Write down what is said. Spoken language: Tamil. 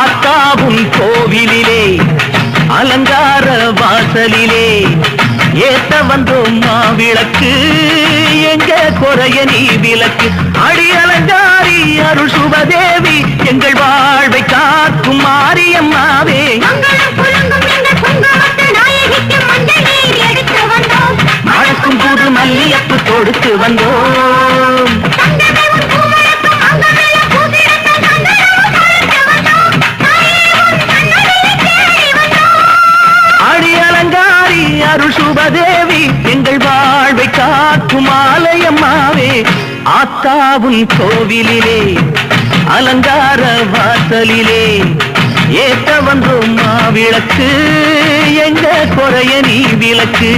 ஆத்தாவும் கோவிலிலே அலங்கார வாசலிலே. ஏத்த வந்தோம் மாவிளக்கு எங்க குறைய நீ விளக்கு. அடி அலங்காரி அருள் சுபதேவி எங்கள் வாழ்வை காக்கும் மாரியம்மாவே. மணக்கும் புது மல்லியப்பு கொடுத்து வந்தோம். காக்கும் ஆத்தாவும் கோவிலிலே அலங்கார வாசலிலே ஏத்த வந்தோம் மாவிளக்கு எங்க குறைய நீ விளக்கு?